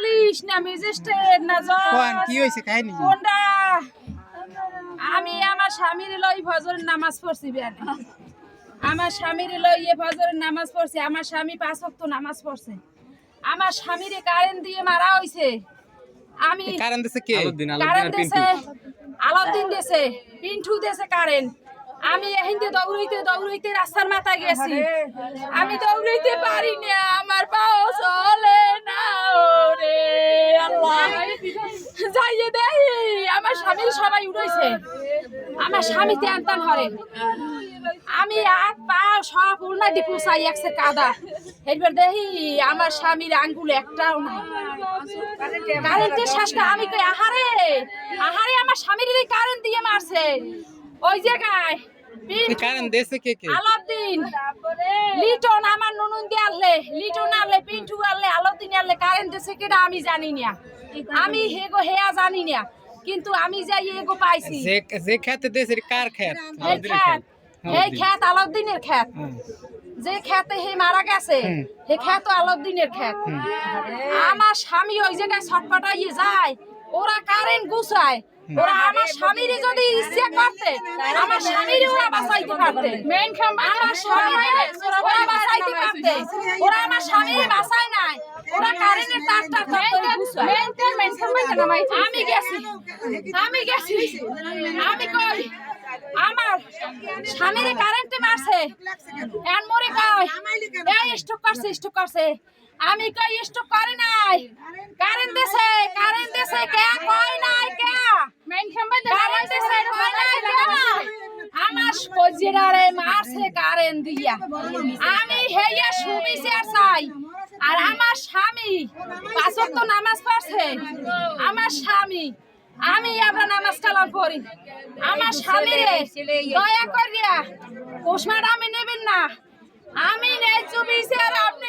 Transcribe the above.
Police না magistrate না জজ। কি হয়েছে কাহিনী? কোনটা? আমি আমার স্বামীর লই ফজরের নামাজ পড়ছি বিয়ানে। আমার স্বামীর লই এ ফজরের নামাজ পড়ছি আমার স্বামী পাঁচ ওয়াক্ত নামাজ পড়ছে। আমার স্বামীরে কারেন্ট দিয়ে মারা হইছে। আমি দিছে কে? কারেন্ট দেছে আলাউদ্দিন দেছে পিন্টু দেছে কারেন্ট। আমি এহিন্দে দৌড়াইতে দৌড়াইতে রাস্তার মাথায় গেছি। আমি দৌড়াইতে পারি না আমার পাও চলে না ওরে আল্লাহ যাইয়ে দেই স্বামীর সবাই উড়াইছে আমার স্বামী তেন হরে আমি আর পা সব উল্না দিপু চাই একসে কাদা। এবার দেখি আমার স্বামীর আঙ্গুল একটাও নাই। কারেন্টের শ্বাসটা আমি কই আহারে! আহারে আমার স্বামীর কারেন্ট দিয়ে মারছে। ওই জায়গায় কারণ দেশে কে কে? আলাউদ্দিন। লিটন আমার নুনুন আনলে লিটন আনলে পিন্টু আনলে আলাউদ্দিন আনলে কারেন্ট দেশে কেটা আমি জানি না। আমি হেগো হেয়া জানি না। কিন্তু আমি যাই এগো পাইছি। যে যে খেতে দেশে কার খেত এই খ্যাত। আলাউদ্দিনের হুম। যে খেতে হে মারা গেছে হে খ্যাত আলাউদ্দিনের খ্যাত। আমার স্বামী ওই জায়গায় ছটপটাইয়ে যায় ওরা কারেন্ট গুছায়। ওরা আমার স্বামীর যদি ইচ্ছে করতে আমার স্বামীর ওরা বাঁচাইতে পারতে। আমার স্বামী ওরা বাঁচাইতে পারতে। ওরা আমার স্বামীর আমি গেছি। আমি গেছি। আমি কই? আমার স্বামীর কারেন্টে মারছে। এন মরে কয়? এই স্টক করছে স্টক করছে। আমি কই স্টক করে নাই? কারেন্ট দেশে কারেন্ট দেশে কে কয় নাই কে কারেন্ট দেছে কই নাই কে আমার মারছে দিয়া। আমি হেয়া সুবিচার চাই, আর আমার স্বামী পাঁচ তো নামাজ পড়ছে। আমার স্বামী, আমি আবার নামাজ কালাম করি। আমার স্বামী দয়া করিয়া পোষমাটা আমি নেবেন না। আমি নেই আর আপনি